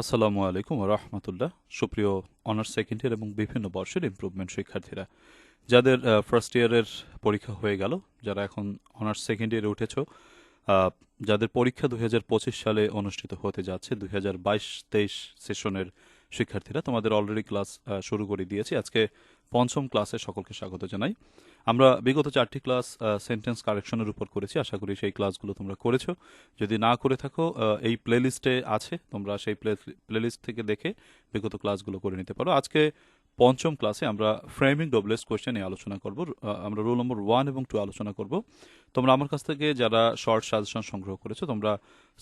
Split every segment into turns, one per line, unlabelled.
আসসালামু আলাইকুম রহমতুল্লাহ। সুপ্রিয় অনার্স সেকেন্ড ইয়ার এবং বিভিন্ন বর্ষের ইম্প্রুভমেন্ট শিক্ষার্থীরা, যাদের ফার্স্ট ইয়ারের পরীক্ষা হয়ে গেল, যারা এখন অনার্স সেকেন্ড ইয়ারে উঠেছ যাদের পরীক্ষা দুই হাজার পঁচিশ সালে অনুষ্ঠিত হতে যাচ্ছে, দুই হাজার বাইশ তেইশ সেশনের শিক্ষার্থীরা, তোমাদের অলরেডি ক্লাস শুরু করে দিয়েছি। আজকে পঞ্চম ক্লাসে সকলকে স্বাগত জানাই। আমরা বিগত চারটি ক্লাস সেন্টেন্স কারেকশনের উপর করেছি। আশা করি সেই ক্লাসগুলো তোমরা করেছ। যদি না করে থাকো এই প্লেলিস্টে আছে। তোমরা সেই প্লেলিস্ট থেকে দেখে বিগত ক্লাসগুলো করে নিতে পারো। আজকে পঞ্চম ক্লাসে আমরা ফ্রেমিং ডবলেস কোয়েশ্চেন নিয়ে আলোচনা করব। আমরা রোল নম্বর ওয়ান এবং টু আলোচনা করব। তোমরা আমার কাছ থেকে যারা শর্ট সাজেশন সংগ্রহ করেছ, তোমরা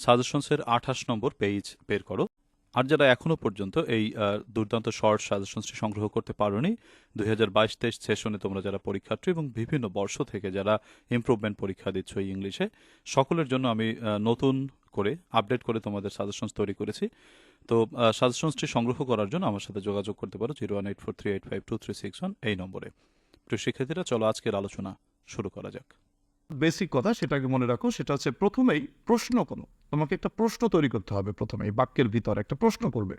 সাজেশনসের আঠাশ নম্বর পেজ বের করো। আর যারা এখনও পর্যন্ত এই দুর্দান্ত শর্ট সাজেশনসটি সংগ্রহ করতে পারোনি, দুই হাজার বাইশ তেইশ সেশনে তোমরা যারা পরীক্ষার্থী এবং বিভিন্ন বর্ষ থেকে যারা ইমপ্রুভমেন্ট পরীক্ষা দিচ্ছ এই ইংলিশে, সকলের জন্য আমি নতুন করে আপডেট করে তোমাদের সাজেশনস তৈরি করেছি। তো সাজেশনসটি সংগ্রহ করার জন্য আমার সাথে যোগাযোগ করতে পারো zero one eight four three eight five two three six one এই নম্বরে। প্রিয় শিক্ষার্থীরা, চলো আজকের আলোচনা শুরু করা যাক।
বেসিক কথা সেটাকে মনে রাখো, সেটা হচ্ছে প্রথমেই প্রশ্ন কোনো। তোমাকে একটা প্রশ্ন তৈরি করতে হবে প্রথমেই, বাক্যের ভিতর একটা প্রশ্ন করবে।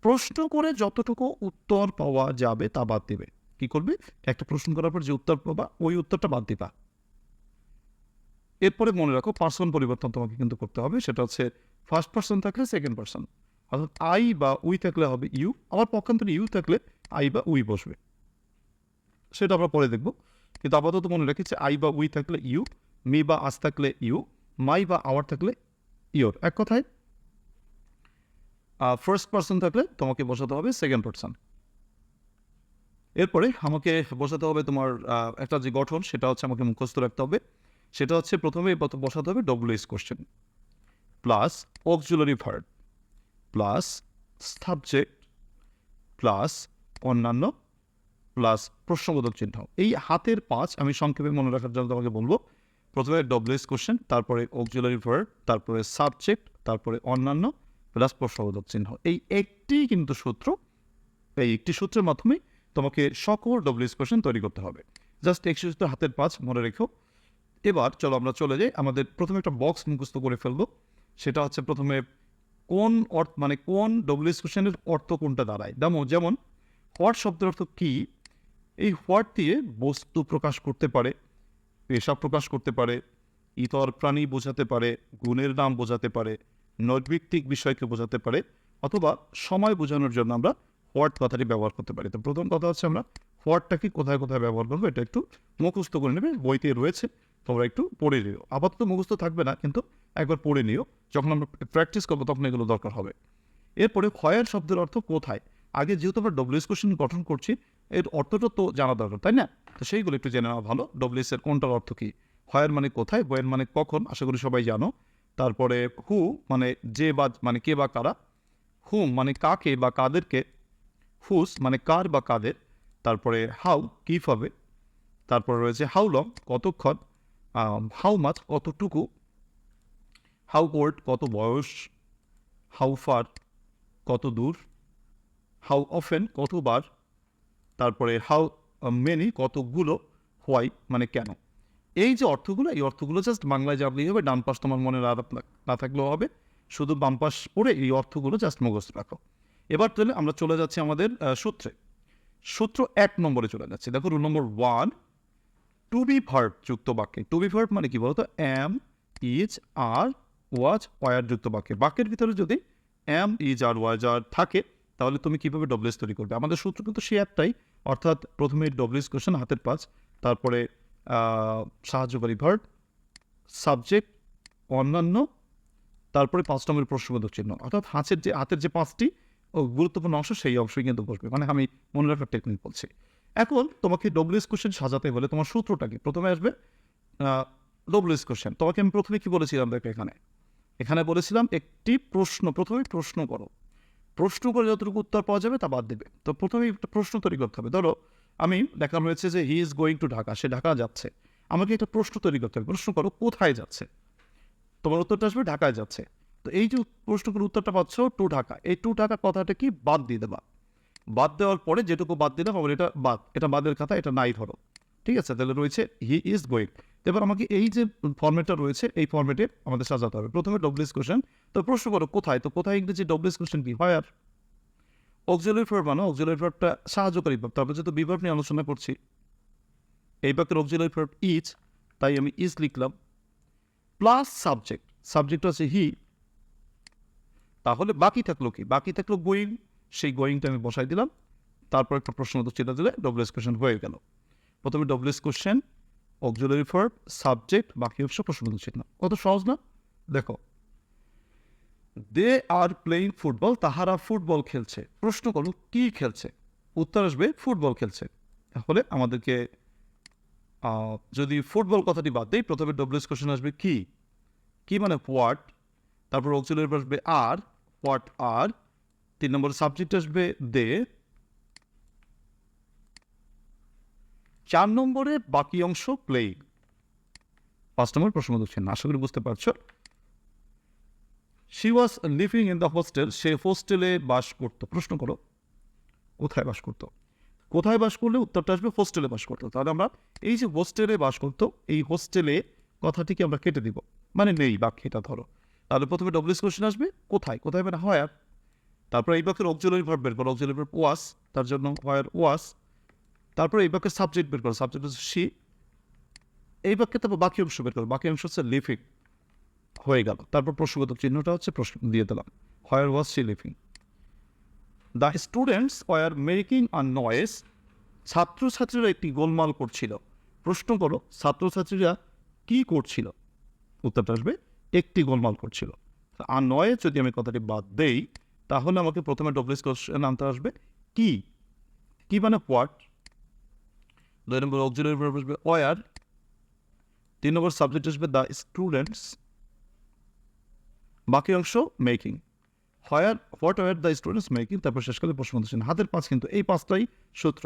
প্রশ্ন করে যতটুকু উত্তর পাওয়া যাবে তা বাদ দিবে। কি করবে? একটা প্রশ্ন করার পর যে উত্তর পাবা, ওই উত্তরটা বাদ দিবা। এরপরে মনে রাখো পার্সন পরিবর্তন তোমাকে কিন্তু করতে হবে, সেটা হচ্ছে ফার্স্ট পার্সন থাকলে সেকেন্ড পার্সন অর্থাৎ আই বা উই থাকলে হবে ইউ আবার পক্ষান্তরে ইউ থাকলে আই বা উই বসবে। সেটা আমরা পরে দেখব। কিন্তু আপাতত মনে রেখেছে আই বা উই থাকলে ইউ মি বা আস থাকলে ইউ মাই বা আওয়ার থাকলে ইয়োর এক কথায় ফার্স্ট পার্সন থাকলে তোমাকে বসাতে হবে সেকেন্ড পার্সন এরপরে আমাকে বসাতে হবে তোমার একটা যে গঠন, সেটা হচ্ছে আমাকে মুখস্থ রাখতে হবে। সেটা হচ্ছে প্রথমে বসাতে হবে WH question plus auxiliary verb plus subject plus অন্যান্য প্লাস প্রশ্নবোধক চিহ্ন। এই হাতের পাঁচ আমি সংক্ষেপে মনে রাখার জন্য তোমাকে বলব। প্রথমে ডব্লিউএস কোশ্চেন তারপরে অক্সিলারি ভার্ব তারপরে সাবজেক্ট তারপরে অন্যান্য, প্লাস প্রশ্নবোধক চিহ্ন। এই একটি কিন্তু সূত্র, এই একটি সূত্রের মাধ্যমে তোমাকে সকল ডব্লিউএস কোশ্চেন তৈরি করতে হবে। জাস্ট একশো সূত্র হাতের পাঁচ, মনে রেখো। এবার চলো আমরা চলে যাই। আমাদের প্রথমে একটা বক্স মুখস্থ করে ফেলব। সেটা হচ্ছে প্রথমে কোন অর্থ মানে কোন ডব্লিউএস কোশ্চেনের অর্থ কোনটা দাঁড়ায়? যেমন যেমন হোয়াট শব্দের অর্থ কী? এই হোয়াট দিয়ে বস্তু প্রকাশ করতে পারে, পেশা প্রকাশ করতে পারে, ইতর প্রাণী বোঝাতে পারে, গুণের নাম বোঝাতে পারে নৈর্ভিত্তিক বিষয়কে বোঝাতে পারে, অথবা সময় বোঝানোর জন্য আমরা হোয়াট কথাটি ব্যবহার করতে পারি। তো প্রথম কথা হচ্ছে আমরা হোয়াটটাকে কোথায় কোথায় ব্যবহার করব, এটা একটু মুখস্থ করে নেবে, বইতে রয়েছে, তোমরা একটু পড়ে নিও। আপাতত মুখস্থ থাকবে না, কিন্তু একবার পড়ে নিও, যখন আমরা প্র্যাকটিস করব তখন এগুলো দরকার হবে। এরপরে ক্ষয়ের শব্দের অর্থ কোথায়? আগে যেহেতু আমরা ডব্লিউএস কোশ্চেন গঠন করছি এর অর্থটা তো জানা দরকার, তাই না? তো সেইগুলো একটু জেনে নেওয়া ভালো। ডব্লিউএস এর কোনটার অর্থ কী? ক্ষয়ের মানে কোথায়? বয়ের মানে কখন? আশা করি সবাই জানো। তারপরে হু মানে যে বা মানে কে বা কারা? হুম মানে কাকে বা কাদেরকে? হুস মানে কার বা কাদের? তারপরে হাউ কীভাবে তারপরে রয়েছে হাউ লং কতক্ষণ? হাউ মাছ কতটুকু? হাউ ওল্ড কত বয়স? হাউ ফার কত দূর? হাউ অফেন কতবার? তারপরে হাউ মেনি কতগুলো হোয়াই মানে কেন? এই যে অর্থগুলো, এই অর্থগুলো জাস্ট বাংলায় জানলেই হবে, ডান পাশ তোমার মনে না- থাকলেও হবে, শুধু বাম পাশ পড়ে এই অর্থগুলো জাস্ট মুখস্থ রাখো। এবার তাহলে আমরা চলে যাচ্ছি আমাদের সূত্রে। সূত্র এক নম্বরে চলে যাচ্ছে। দেখো rule number one two be verb যুক্ত বাক্যে। টু বি ভার্ব মানে কি বলতো? Am is are was were যুক্ত বাক্যে। বাক্যের ভিতরে যদি এম ইজ আর ওয়াজ আর থাকে তাহলে তুমি কীভাবে ডব্লিউএস তৈরি করবে? আমাদের সূত্র কিন্তু সে একটাই। অর্থাৎ প্রথমে ডব্লিউএস কোশ্চেন হাতের পাঁচ, তারপরে সাহায্যকারী ভার্ব সাবজেক্ট অন্যান্য, তারপরে পাঁচ নম্বরের প্রশ্নবোধক চিহ্ন। অর্থাৎ হাতের যে হাতের যে পাঁচটি গুরুত্বপূর্ণ অংশ সেই অংশই কিন্তু বসবে। মানে আমি মনে রাখার টেকনিক বলছি। এখন তোমাকে ডব্লিউএস কোশ্চেন সাজাতে হলে তোমার সূত্রটাকে প্রথমে আসবে ডব্লিউএস কোশ্চেন তোমাকে আমি প্রথমে কি বলেছিলাম দেখো এখানে? এখানে বলেছিলাম একটি প্রশ্ন, প্রথমে প্রশ্ন করো। প্রশ্ন করে যতটুকু উত্তর পাওয়া যাবে তা বাদ দেবে। তো প্রথমেই একটা প্রশ্ন তৈরি করতে হবে। ধরো, আমি দেখানো হয়েছে যে he is going to Dhaka সে ঢাকা যাচ্ছে। আমাকে একটা প্রশ্ন তৈরি করতে হবে। প্রশ্ন করো, কোথায় যাচ্ছে? তোমার উত্তরটা আসবে ঢাকায় যাচ্ছে। তো এই যে প্রশ্ন করে উত্তরটা পাচ্ছ টু ঢাকা এই টু ঢাকা কথাটা কি বাদ দিয়ে দেবা। বাদ দেওয়ার পরে যেটুকু বাদ দিলাম, আমার এটা বাদ। এটা বাদের কথা এটা নাই ধরো। ঠিক আছে? তাহলে রয়েছে হি ইজ গোয়িং এবার আমাকে এই যে ফর্মেটটা রয়েছে, এই ফর্মেটে আমাদের সাজাতে হবে। প্রথমে ডব্লিউএস কোশ্চেন তো প্রশ্ন করো, কোথায়? তো কোথায় ইংরেজি ডব্লিউএস কোশ্চেন কি? হয় আর অক্সিলারি ভার্ব মানে অক্সিলারি ভার্বটা সাহায্যকারী ভাব তারপরে যেহেতু বিভাব নিয়ে আলোচনা করছি, এই বাক্যের অক্সিলারি ভার্ব ইজ তাই আমি ইজ লিখলাম। প্লাস সাবজেক্ট সাবজেক্ট আছে হি তাহলে বাকি থাকল কি? বাকি থাকল গোয়িং সেই গোয়িংটা আমি বসাই দিলাম। তারপর একটা প্রশ্ন তো চিন্তা দিলে ডব্লিউএস কোশ্চেন হয়ে গেল। প্রথমে WH question auxiliary verb subject বাকি অংশ প্রশ্ন চিহ্ন কত সহজ না? দেখো। দে আর প্লেইং ফুটবল তাহারা ফুটবল খেলছে। প্রশ্ন করো কি খেলছে? উত্তর আসবে ফুটবল খেলছে। তাহলে আমাদেরকে যদি ফুটবল কথাটি বাদ দেই, প্রথমে ডব্লিউএস কোশ্চেন আসবে কি? কি মানে হোয়াট তারপর অক্সিলারি আসবে আর হোয়াট আর তিন নম্বর সাবজেক্ট আসবে দে চার নম্বরে বাকি অংশ প্লেইং পাঁচ নম্বর প্রশ্ন দেখছেন আশা করি বুঝতে পারছ? She was living in the hostel সে হোস্টেলে বাস করতো। প্রশ্ন করো, কোথায় বাস করতো? কোথায় বাস করলে উত্তরটা আসবে? হোস্টেলে বাস করতো। তাহলে আমরা এই যে হোস্টেলে বাস করতো, এই হোস্টেলে কথাটিকে আমরা কেটে দিব। মানে নেই, বাক্যটা ধরো। তাহলে প্রথমে ডব্লিউএস কোশ্চেন আসবে। কোথায়? কোথায় মানে হায়ার তারপর এই বাক্যের অক্সিলারি ভার্ব বের করো। অক্সিলারি ওয়াস তার জন্য হায়ার ওয়াস তারপর এই বাক্যের সাবজেক্ট বের করো। সাবজেক্ট হচ্ছে সি এই বাক্যে তারপর বাকি অংশ বের করো। বাকি অংশ হচ্ছে লিভিং হয়ে গেল। তারপর প্রশ্নগত চিহ্নটা হচ্ছে প্রশ্ন দিয়ে দিলাম। Where was she living the students were making a noise ছাত্রছাত্রীরা একটি গোলমাল করছিল। প্রশ্ন করো, ছাত্রছাত্রীরা কি করছিল? উত্তরটা আসবে, একটি গোলমাল করছিল। আর নয়ে যদি আমি কথাটি বাদ দেই, তাহলে আমাকে প্রথমে ডব্লিউএস কোশ্চেন আনতে আসবে। কি? কি মানে হোয়াট দুই নম্বর অক্সিলারি ভার্ব আসবে ওয়ার তিন নম্বর সাবজেক্ট আসবে দ্য স্টুডেন্টস বাকি অংশ making where what were the students making তারপর শেষকালে প্রশ্ন করতেছেন। হাতের পাঁচ কিন্তু এই পাঁচটাই সূত্র।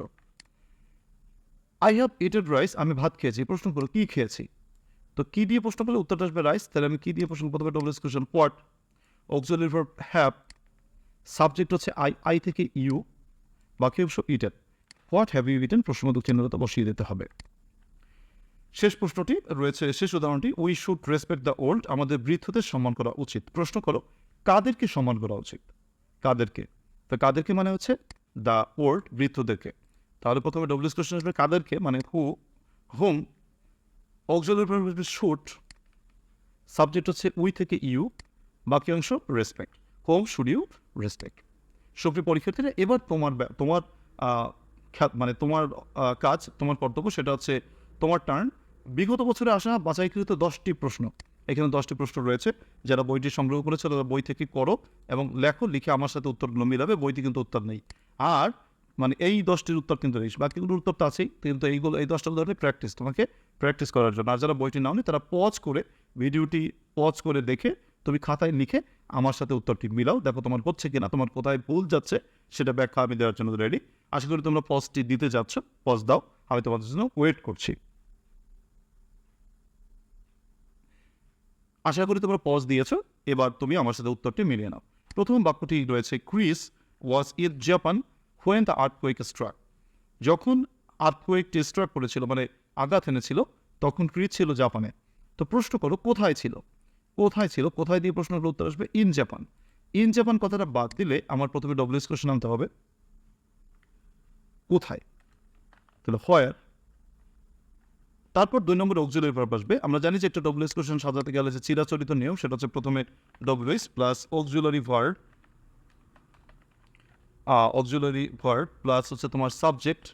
আই হ্যাভ ইটেড রাইস আমি ভাত খেয়েছি। প্রশ্ন করো, কি খেয়েছি? তো কি দিয়ে প্রশ্ন করলে উত্তরটা আসবে রাইস তাহলে আমি কি দিয়ে প্রশ্ন প্রথমে W question what auxiliary verb have subject হচ্ছে আই আই থেকে ইউ বাকি অংশ eaten what have you eaten প্রশ্নবোধক চিহ্নটা বসিয়ে দিতে হবে। শেষ প্রশ্নটি রয়েছে, শেষ উদাহরণটি we should respect the old আমাদের বৃদ্ধদের সম্মান করা উচিত। প্রশ্ন করো, কাদেরকে সম্মান করা উচিত? কাদেরকে? তো কাদেরকে মানে হচ্ছে দ্য ওল্ড বৃদ্ধদেরকে। তাহলে প্রথমে ডব্লিউস কোশ্চেন আসবে, কাদেরকে? মানে who whom auxiliary should subject হচ্ছে উই থেকে ইউ বাকি অংশ respect whom should you respect সুপ্রিয় পরীক্ষার্থীরা, এবার তোমার তোমার আহ, খ্যা- মানে তোমার কাজ তোমার কর্তব্য সেটা হচ্ছে তোমার টার্ন বিগত বছরে আসা বাছাইকৃত দশটি প্রশ্ন। এখানে দশটি প্রশ্ন রয়েছে যারা বইটি সংগ্রহ করেছে তারা বই থেকে করো এবং লেখো লিখে আমার সাথে উত্তরগুলো মিলাবে বইটি কিন্তু উত্তর নেই। আর মানে এই দশটির উত্তর কিন্তু নেই বাকিগুলোর উত্তর তো আছেই কিন্তু এইগুলো এই দশটা উদাহরণে প্র্যাকটিস তোমাকে প্র্যাকটিস করার জন্য। আর যারা বইটি নাওনি তারা পজ করে ভিডিওটি পজ করে দেখে তুমি খাতায় লিখে আমার সাথে উত্তরটি মিলাও। দেখো তোমার হচ্ছে কিনা তোমার কোথায় ভুল যাচ্ছে সেটা ব্যাখ্যা আমি দেওয়ার জন্য রেডি আশা করি তোমরা পজটি দিতে যাচ্ছ। পজ দাও, আমি তোমাদের জন্য ওয়েট করছি। আশা করি তোমরা পজ দিয়েছ, এবার তুমি আমার সাথে উত্তরটি মিলিয়ে নাও। প্রথম বাক্যটি রয়েছে Chris was in Japan when the earthquake struck যখন আর্থকুয়েকটি স্ট্রাক করেছিল মানে আঘাত এনেছিল, তখন ক্রিস ছিল জাপানে তো প্রশ্ন করো, কোথায় ছিল? কোথায় ছিল? কোথায় দিয়ে প্রশ্নের উত্তর আসবে? ইন জাপান ইন জাপান কথাটা বাদ দিলে আমার প্রথমে ডব্লিউএস কোশ্চেন আনতে হবে। কোথায়? তাহলে হোয়ার তারপর দুই নম্বর অক্সিলারি ভার্ব আসবে। আমরা জানি যে একটা ডব্লিউএস কোশ্চেন সাজাতে গেলে যে চিরাচরিত নিয়ম, সেটা হচ্ছে প্রথমে WH plus auxiliary verb auxiliary verb plus হচ্ছে তোমার সাবজেক্ট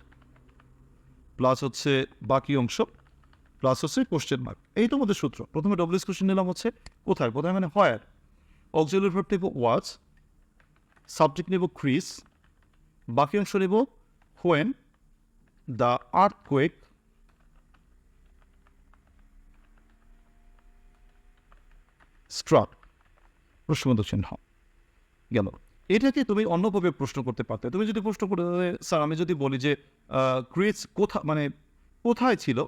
প্লাস হচ্ছে বাকি অংশ প্লাস হচ্ছে কোশ্চেন মার্ক এই তো আমাদের সূত্র। প্রথমে ডব্লিউএস কোশ্চেন নিলাম হচ্ছে কোথায়? কোথায় মানে হোয়ার অক্সিলারি ভার্ব নেব ওয়াজ সাবজেক্ট নেব ক্রিস বাকি অংশ নেব দ্য আর্থ কোয়েক স্ট্রাক প্রশ্নবোধক চিহ্ন গেল। এটাকে তুমি অন্যভাবে প্রশ্ন করতে পারতে। তুমি যদি প্রশ্ন করে, স্যার, আমি যদি বলি যে ক্রিচ কোথা মানে কোথায় ছিল,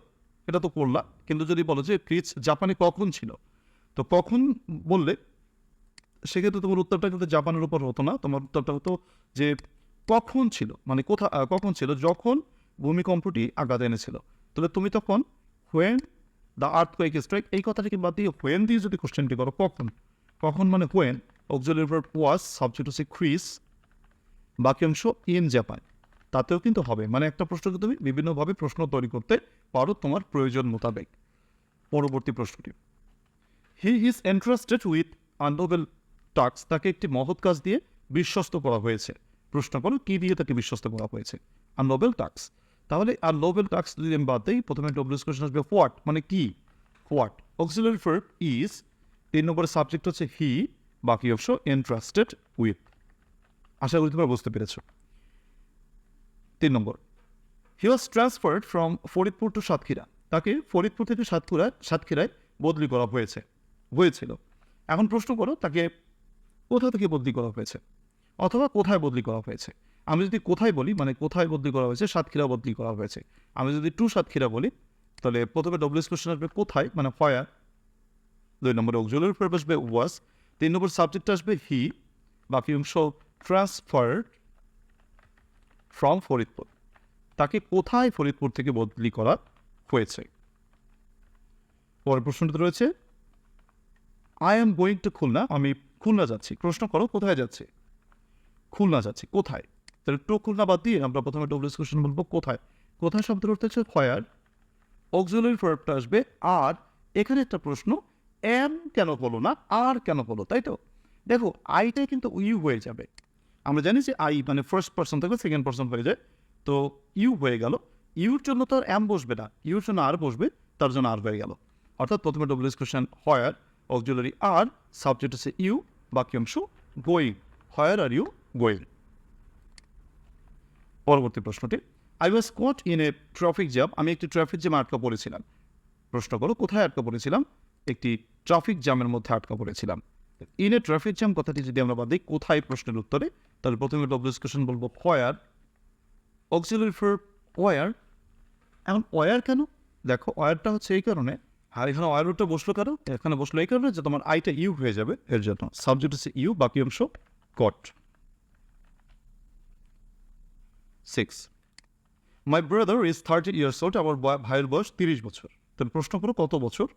এটা তো করলা। কিন্তু যদি বলো যে ক্রিচ জাপানে কখন ছিল, তো কখন বললে, সেক্ষেত্রে তোমার উত্তরটা কিন্তু জাপানের উপর হতো না। তোমার উত্তরটা হতো যে কখন ছিল? মানে কোথা কখন ছিল? যখন ভূমিকম্পটি আঘাত এনেছিল। তাহলে তুমি তখন when the earthquake strike এই কথাটাকে বাদ দিয়ে হোয়েন দিয়ে যদি কোশ্চেনটি করো, কখন? কখন মানে when auxiliary verb was subject হচ্ছে ক্রিস বাকি অংশ ইন জাপান তাতেও কিন্তু হবে। মানে একটা প্রশ্নকে তুমি বিভিন্নভাবে প্রশ্ন তৈরি করতে পারো তোমার প্রয়োজন মোতাবেক। পরবর্তী প্রশ্নটি। He is interested with a noble tax তাকে একটি মহৎ কাজ দিয়ে বিশ্বস্ত করা হয়েছে। প্রশ্ন করো, কি দিয়ে তাকে বিশ্বস্ত করা হয়েছে? আর নোবেল টাক্স তাহলে আর নোবেল টাক্স যদি আমি বাদ দিই, প্রথমে ডব্লিউস কোয়েশন আসবে হোয়াট মানে কি? হোয়াট অক্সিলারি ফার্ব ইজ তিন নম্বরের সাবজেক্ট হচ্ছে হি বাকি অংশ ইন্টারেস্টেড উইথ আশা করি তোমরা বুঝতে পেরেছ। তিন নম্বর he was transferred from Faridpur to Satkhira. তাকে ফরিদপুর থেকে সাতক্ষীরা, সাতক্ষীরায় বদলি করা হয়েছে, হয়েছিল। এখন প্রশ্ন করো, তাকে কোথা থেকে বদলি করা হয়েছে? অথবা কোথায় বদলি করা হয়েছে? আমি যদি কোথায় বলি মানে কোথায় বদলি করা হয়েছে, সাতক্ষীরা বদলি করা হয়েছে। আমি যদি টু সাতক্ষীরা বলি, তাহলে প্রথমে ডব্লিউএস কোশ্চেন আসবে কোথায়? মানে ফায়ার দুই নম্বরে অক্সিলারি ভার্ব আসবে ওয়াজ তিন নম্বর সাবজেক্ট আসবে হি বাকি অংশ ট্রান্সফার্ড ফ্রম ফরিদপুর। তাকে কোথায় ফরিদপুর থেকে বদলি করা হয়েছে? পরের প্রশ্নটি রয়েছে I am going to Khulna, আমি খুলনা যাচ্ছি। প্রশ্ন করো, কোথায় যাচ্ছে? খুলনা যাচ্ছি, কোথায়? তাহলে টু খুলনা বাদ দিয়ে আমরা প্রথমে ডব্লিউএস কোশ্চেন বলব কোথায়? কোথায় শব্দের অর্থ হচ্ছে খয়ার অক্সিলারি ভার্বটা আসবে আর এখানে একটা প্রশ্ন এম কেন হলো না আর কেন হলো তাই তো? দেখো আইটাই কিন্তু ইউ হয়ে যাবে। আমরা জানি যে আই মানে ফার্স্ট পার্সন থেকে সেকেন্ড পার্সন হয়ে যায়। তো ইউ হয়ে গেল। ইউর জন্য তো আর এম বসবে না। ইউর জন্য আর বসবে, তার জন্য আর হয়ে গেল। অর্থাৎ প্রথমে WH question where auxiliary are subject হচ্ছে ইউ বাকি অংশ going where are you going পরবর্তী প্রশ্নটি I was caught in a traffic jam আমি একটি ট্রাফিক জ্যামে আটকা পড়েছিলাম। প্রশ্ন করো, কোথায় আটকা পড়েছিলাম? একটি ট্রাফিক জ্যামের মধ্যে আটকা পড়েছিলাম। ইন এ ট্রাফিক জ্যাম কথাটি যদি আমরা বাদ দিই, কোথায় প্রশ্নের উত্তরে? তাহলে প্রথমে ডব্লিউএস কোশ্চেন বলব হোয়ার অক্সিলারি ফর ওয়ার এখন ওয়ার কেন? দেখো ওয়ারটা হচ্ছে এই কারণে। আর এখানে ওয়ারটা বসল কেন? এখানে বসল এই কারণে যে তোমার আইটা ইউ হয়ে যাবে। এর জন্য। সাবজেক্ট হচ্ছে ইউ বাকি অংশ caught six my brother is thirty years old আমার ভাইয়ের বয়স তিরিশ বছর। তাহলে প্রশ্ন করো, কত বছর?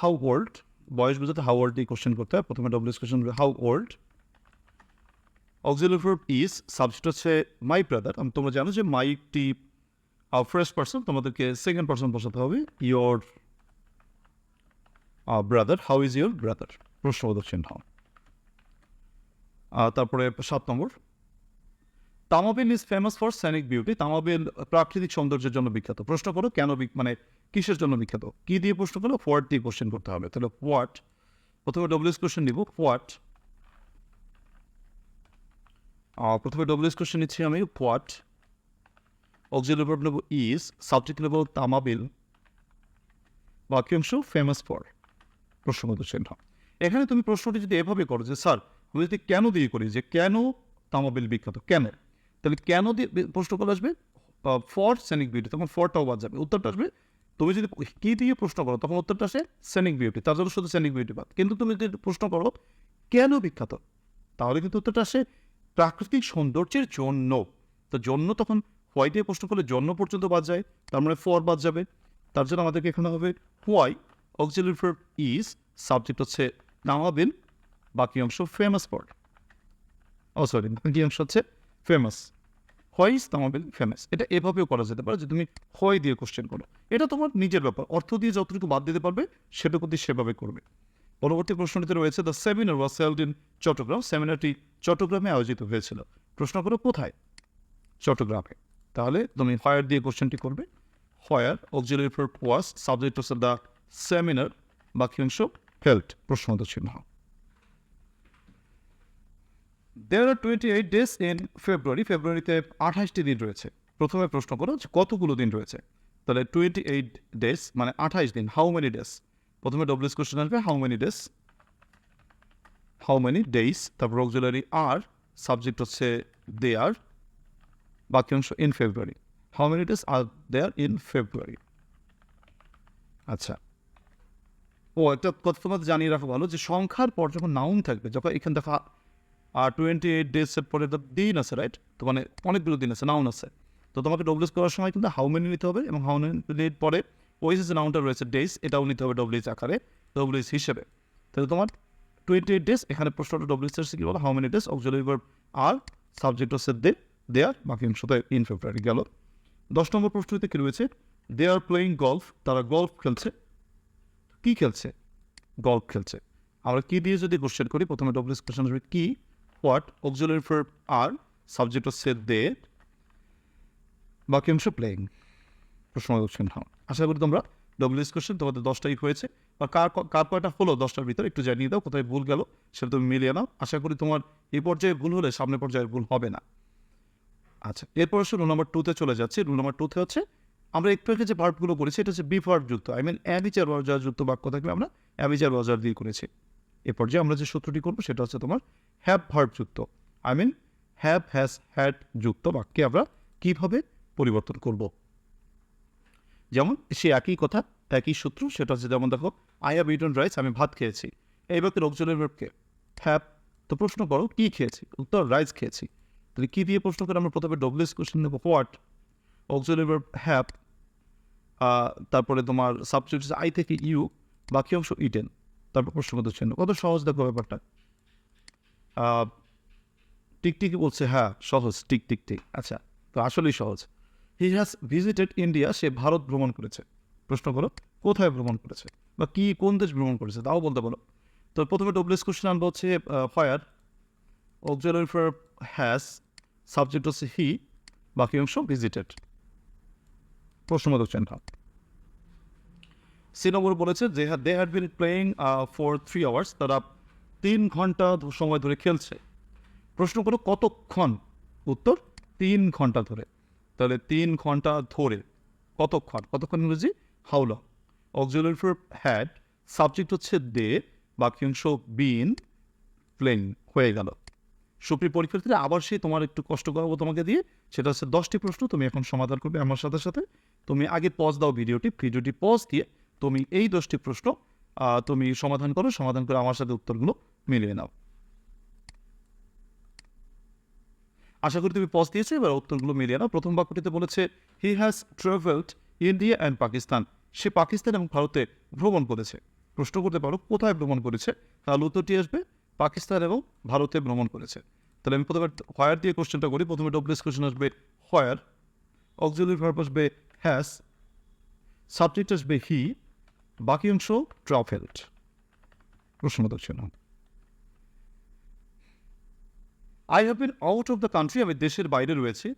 হাউ ওল্ড বয়স বুঝাতে হাউ ওল্ড দিয়ে কোশ্চেন করতে হয়। প্রথমে WH question how old auxiliary verb is subject হচ্ছে মাই ব্রাদার আমি, তোমরা জানো যে মাইটি ফার্স্ট পার্সন তোমাদেরকে সেকেন্ড পার্সন বসাতে হবে। Your brother how is your brother প্রশ্নবোধক চিহ্ন তারপরে সাত নম্বর। Tamabil is famous for scenic beauty Tamabil প্রাকৃতিক সৌন্দর্যের জন্য বিখ্যাত। প্রশ্ন করো, কেন বিক- মানে কিসের জন্য বিখ্যাত? কি দিয়ে প্রশ্ন করো হোয়াট দিয়ে কোশ্চেন করতে হবে। তাহলে হোয়াট প্রথমে ডব্লিউএস কোশ্চেন নিব। হোয়াট প্রথমে ডব্লিউএস কোশ্চেন নিচ্ছি আমি। হোয়াট অক্সিলারি ভার্ব নেব ইজ সাবজেক্ট নেব তামাবিল। বাক্যাংশ ফেমাস ফর প্রশ্নগত চিহ্ন এখানে তুমি প্রশ্নটি যদি এভাবে করো যে, স্যার, আমি যদি কেন দিয়ে করি যে, কেন তামাবিল বিখ্যাত? কেন? তাহলে কেন দিয়ে প্রশ্ন করা আসবে? ফর সেনিক বিউটি তখন ফরটাও বাদ যাবে। উত্তরটা আসবে, তুমি যদি কি দিয়ে প্রশ্ন করো, তখন উত্তরটা আসে সেনিক বিউটি তার জন্য শুধু সেনিক বিউটি বাদ। কিন্তু তুমি যদি প্রশ্ন করো, কেন বিখ্যাত? তাহলে কিন্তু উত্তরটা আসে প্রাকৃতিক সৌন্দর্যের জন্য। তো জন্য তখন হোয়াই দিয়ে প্রশ্ন করলে জন্য পর্যন্ত বাদ যায়, তার মানে ফর বাদ যাবে। তার জন্য আমাদেরকে এখানে হবে why auxiliary verb is subject হচ্ছে নামাবিল বাকি অংশ ফেমাস ফর ও সরি বাকি অংশ হচ্ছে ফেমাস হোয়াই ইজ ফেমাস এটা এভাবেও করা যেতে পারে যে তুমি হোয়াই দিয়ে কোশ্চেন করো। এটা তোমার নিজের ব্যাপার। অর্থ দিয়ে যতটুকু বাদ দিতে পারবে সেটুকু দিয়ে সেভাবে করবে। পরবর্তী প্রশ্নটিতে রয়েছে the seminar was held in Chattogram সেমিনারটি চট্টগ্রামে আয়োজিত হয়েছিল। প্রশ্ন করো, কোথায়? চট্টগ্রামে তাহলে তুমি ফায়ার দিয়ে কোশ্চেনটি করবে। Where auxiliary for was subject হচ্ছে দ্য সেমিনার বাকি অংশ হেল্ট প্রশ্নগত চিহ্ন there are twenty eight days in February ফেব্রুয়ারিতে আঠাশটি দিন রয়েছে। প্রথমে প্রশ্ন করো যে কতগুলো দিন রয়েছে? তাহলে টোয়েন্টি এইট ডেজ মানে আঠাশ দিন। হাউ মেনি ডেজ প্রথমে ডব্লিউএস কোশ্চেন আসবে। How many days how many days তারপর অক্সিলারি আর সাবজেক্ট হচ্ছে দে আর বাক্যাংশ in February how many days are there in February আচ্ছা। ও, একটা কথা তোমাদের জানিয়ে রাখা ভালো, যে সংখ্যার পর যখন নাউন থাকবে, যখন এখানে দেখা আর টোয়েন্টি এইট ডেজের পরে তো দিন আছে রাইট তো মানে অনেকগুলো দিন আছে নাউন আছে। তো তোমাকে ডব্লিউএস করার সময় কিন্তু হাউ মেনি নিতে হবে এবং হাউ মেনি পরে ওয়েসেস নাউনটা রয়েছে ডেজ এটাও নিতে হবে ডব্লিউএস আকারে ডব্লিউএস হিসেবে। তাহলে তোমার টোয়েন্টি এইট ডেজ এখানে প্রশ্নটা ডব্লিউএস এর কি বলো? How many days auxiliary are subject হচ্ছে দে দে আর বাকি অংশতে ইন ফেব্রুয়ারি গেল। দশ নম্বর প্রশ্নটিতে কি রয়েছে? দে আর প্লেয়িং গলফ তারা গলফ খেলছে। কি খেলছে? গল্ফ খেলছে। আমরা কি দিয়ে যদি কোশ্চেন করি, প্রথমে ডব্লিউএস কোশ্চেন আসবে কি? What auxiliary verb are subject হচ্ছে দে বাকি অংশ প্লেয়িং প্রশ্ন কোশ্চেন হ্যাঁ আশা করি তোমরা ডব্লিউএস কোশ্চেন তোমাদের দশটাই হয়েছে। বা কার কার কয়টা হলো দশটার ভিতরে? একটু জানিয়ে দাও, কোথায় ভুল গেল, সেটা তুমি মিলিয়ে নাও। আশা করি তোমার এই পর্যায়ে ভুল হলে সামনের পর্যায়ে ভুল হবে না। আচ্ছা এরপর হচ্ছে রুল নাম্বার টুতে চলে যাচ্ছে। রুল নাম্বার টুতে হচ্ছে, আমরা একটু আগে যে ভার্বগুলো করেছি, এটা হচ্ছে বি ভার্ব যুক্ত। আই মিন ওয়াজার যুক্ত বাক্য থাকলে আমরা অ্যামিচার ওয়াজার দিয়ে করেছি। এ পর্যায়ে আমরা যে সূত্রটি করব, সেটা হচ্ছে তোমার হ্যাভ ভার্ব যুক্ত। I mean have has had যুক্ত বাক্যে আমরা কীভাবে পরিবর্তন করব? যেমন, সে একই কথা, একই সূত্র, সেটা হচ্ছে যেমন দেখো আই হ্যাভ ইটন রাইস আমি ভাত খেয়েছি। এই বাক্যের অক্সিলারি ভার্বকে হ্যাভ তো প্রশ্ন করো, কি খেয়েছি? উত্তর রাইস খেয়েছি। তাহলে কি দিয়ে প্রশ্ন করে? আমরা প্রথমে ডব্লিউএস কোশ্চেন নেব। হোয়াট অক্সিলারি ভার্ব হ্যাভ তারপরে তোমার সাবজেক্ট আই থেকে ইউ বাকি অংশ ইটেন তারপর প্রশ্নগত চিহ্ন কত সহজ দেখো ব্যাপারটা। টিকটিকি বলছে হ্যাঁ সহজ, টিক টিক টিক। আচ্ছা তো আসলেই সহজ। হি হ্যাজ ভিজিটেড ইন্ডিয়া সে ভারত ভ্রমণ করেছে। প্রশ্ন করো কোথায় ভ্রমণ করেছে? বা কি, কোন দেশ ভ্রমণ করেছে? তাও বলতে বলো তো প্রথমে ডব্লিউএস কোশ্চেন আনব হচ্ছে ফায়ার অক্সিলারি হ্যাজ সাবজেক্ট হচ্ছে হি বাকি অংশ ভিজিটেড প্রশ্নবোধক চিহ্ন সি নম্বর বলেছে যে they had been playing for three hours তারা তিন ঘণ্টা সময় ধরে খেলছে। প্রশ্ন করো কতক্ষণ? উত্তর, তিন ঘণ্টা ধরে। তাহলে তিন ঘণ্টা ধরে কতক্ষণ? কতক্ষণ ইংরেজি? হাউল ফর হ্যাড সাবজেক্ট হচ্ছে দে বাকি অংশ বিন প্লেন হয়ে গেল। সুপ্রিয় পরীক্ষার্থীরা, আবার সেই তোমার একটু কষ্ট করাবো তোমাকে দিয়ে। সেটা হচ্ছে দশটি প্রশ্ন, তুমি এখন সমাধান করবে আমার সাথে সাথে। তুমি আগে পজ দাও ভিডিওটি ভিডিওটি পজ দিয়ে তুমি এই দশটি প্রশ্ন তুমি সমাধান করো, সমাধান করে আমার সাথে উত্তরগুলো মিলিয়ে নাও। আশা করি তুমি পজ দিয়েছ, এবার উত্তরগুলো মিলিয়ে নাও। প্রথম বাক্যটিতে বলেছে he has travelled India and Pakistan সে পাকিস্তান এবং ভারতে ভ্রমণ করেছে। প্রশ্ন করতে পারো, কোথায় ভ্রমণ করেছে? তাহলে উত্তরটি আসবে, পাকিস্তান এবং ভারতে ভ্রমণ করেছে। তাহলে আমি প্রথমে হোয়ার দিয়ে কোশ্চেনটা করি, প্রথমে ডব্লিউএস কোশ্চেন আসবে হোয়ার অক্সিলারি ভার্ব আসবে হ্যাজ সাবজেক্ট আসবে হি বাকি অংশ ট্রাভেলড প্রশ্নবোধক চিহ্ন I have been out of the country আমি দেশের বাইরে রয়েছি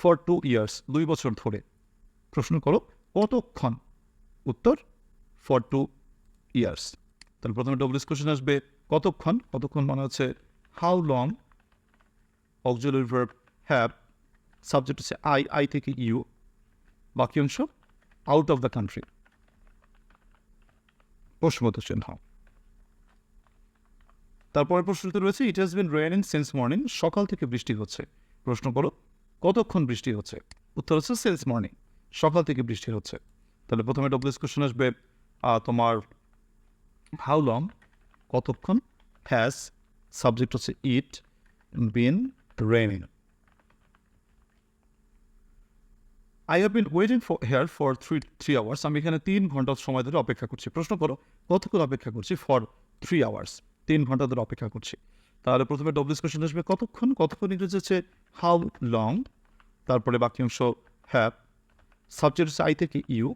ফর টু ইয়ার্স দুই বছর ধরে। প্রশ্ন করো, কতক্ষণ? উত্তর ফর টু ইয়ার্স তাহলে প্রথমে ডব্লিউএস কোশ্চেন আসবে, কতক্ষণ? কতক্ষণ মানে হচ্ছে how long auxiliary verb have subject হচ্ছে আই আই থেকে ইউ বাকি অংশ আউট অফ দ্য কান্ট্রি প্রশ্নবোধক চিহ্ন তারপরের প্রশ্নটি রয়েছে it has been raining since morning সকাল থেকে বৃষ্টি হচ্ছে। প্রশ্ন করো, কতক্ষণ বৃষ্টি হচ্ছে? উত্তর হচ্ছে সিন্স মর্নিং সকাল থেকে বৃষ্টি হচ্ছে। তাহলে প্রথমে ডব্লিউএস কোশ্চেন আসবে তোমার হাউ লং কতক্ষণ হ্যাজ সাবজেক্ট হচ্ছে it been raining I have been waiting for here for three three hours আমি এখানে তিন ঘণ্টা সময় ধরে অপেক্ষা করছি। প্রশ্ন করো, কতক্ষণ অপেক্ষা করছি ফর থ্রি আওয়ার্স তিন ঘণ্টা ধরে অপেক্ষা করছি। তাহলে প্রথমে ডব্লিউস কোশ্চেন আসবে কতক্ষণ? কতক্ষণ ইংরেজি হচ্ছে হাউ লং তারপরে বাকি অংশ হ্যাভ সাবজেক্ট হচ্ছে আই থেকে ইউ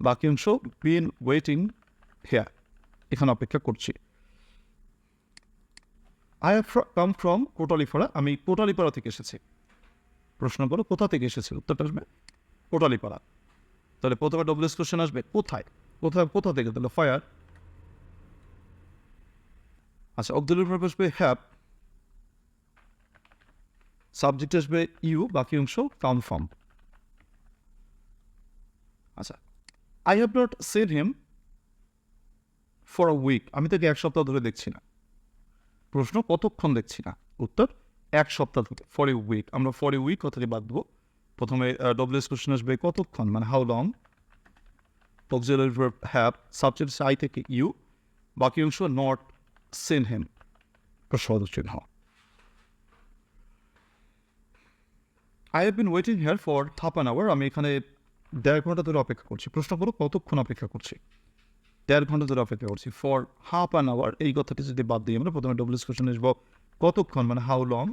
বাকি অংশ বিন ওয়েটিং হেয়ার এখানে অপেক্ষা করছি। I have come from Kotalipara. আমি কোটালিপাড়া থেকে এসেছি। প্রশ্ন করো, কোথা থেকে এসেছে? উত্তরটা আসবে কোটালিপাড়া। তাহলে প্রথমে ডব্লিউএস কোশ্চেন আসবে কোথায়? কোথায় কোথা থেকে? তাহলে ফায়ার আচ্ছা অক্সিলারি ভার্ব আসবে হ্যাভ সাবজেক্ট আসবে ইউ, বাকি অংশ কাউন্ট ফর্ম আচ্ছা I have not seen him for a week আমি তাকে এক সপ্তাহ ধরে দেখছি না। প্রশ্ন, কতক্ষণ দেখছি না? উত্তর, এক সপ্তাহ ধরে ফর এ উইক আমরা ফর এ উইক কথাটি বাদ দেবো। প্রথমে ডব্লিউএস কোশ্চেন আসবে কতক্ষণ? মানে how long auxiliary have subject I থেকে ইউ, বাকি অংশ নট সিন হেম প্রশ্নবোধক চিহ্ন I have been waiting here for half an hour আমি এখানে দেড় ঘণ্টা ধরে অপেক্ষা করছি প্রশ্ন করো কতক্ষণ অপেক্ষা করছি দেড় ঘণ্টা ধরে অপেক্ষা করছি ফর হাফ অ্যান আওয়ার এই কথাটি যদি বাদ দিই আমরা প্রথমে ডব্লিউএস কোশ্চেন আসব কতক্ষণ মানে how long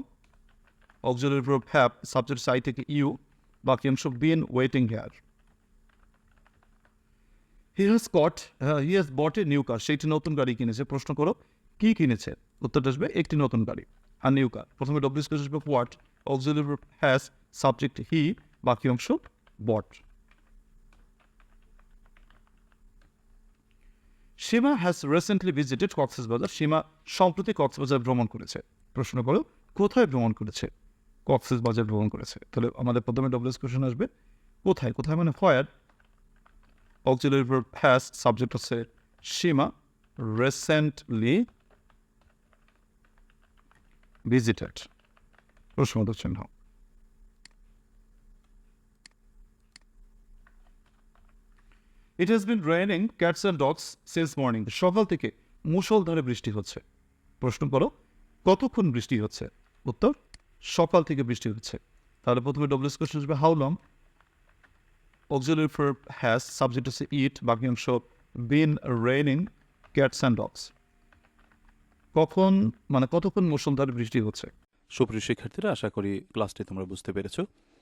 auxiliary prove have subject সাই থেকে ইউ বাকি অংশ been waiting here he has caught he has bought a new car সেইটি নতুন গাড়ি কিনেছে প্রশ্ন করো কি কিনেছে উত্তরটা আসবে, একটি নতুন গাড়ি আর নিউ কার প্রথমে ডব্লিউএস কোশ্চেন আসবে what auxiliary has subject he বাকি অংশ but Seema has recently visited Cox's Bazar. Seema সম্প্রতি কক্সবাজার ভ্রমণ করেছে। প্রশ্ন করো, কোথায় ভ্রমণ করেছে? কক্সবাজার ভ্রমণ করেছে। তাহলে আমাদের প্রথমে ডব্লিউএস কোশ্চেন আসবে, কোথায়? কোথায় মানে ফায়ার অক্সিলারি হ্যাজ সাবজেক্ট হচ্ছে সীমা রিসেন্টলি ভিজিটেড প্রশ্নবোধক চিহ্ন it has been raining cats and dogs since morning সকাল থেকে মুষলধারে বৃষ্টি হচ্ছে। প্রশ্ন করো, কতক্ষণ বৃষ্টি হচ্ছে? উত্তর, সকাল থেকে বৃষ্টি হচ্ছে। তাহলে প্রথমে ডব্লিউএস কোশ্চেন আসবে how long auxiliary for has subject হচ্ছে ইট বাকি অংশ been raining cats and dogs কখন মানে কতক্ষণ মৌসুমধারে বৃষ্টি হচ্ছে?
সুপ্রিয় শিক্ষার্থীরা আশা করি ক্লাসটি তোমরা বুঝতে পেরেছ।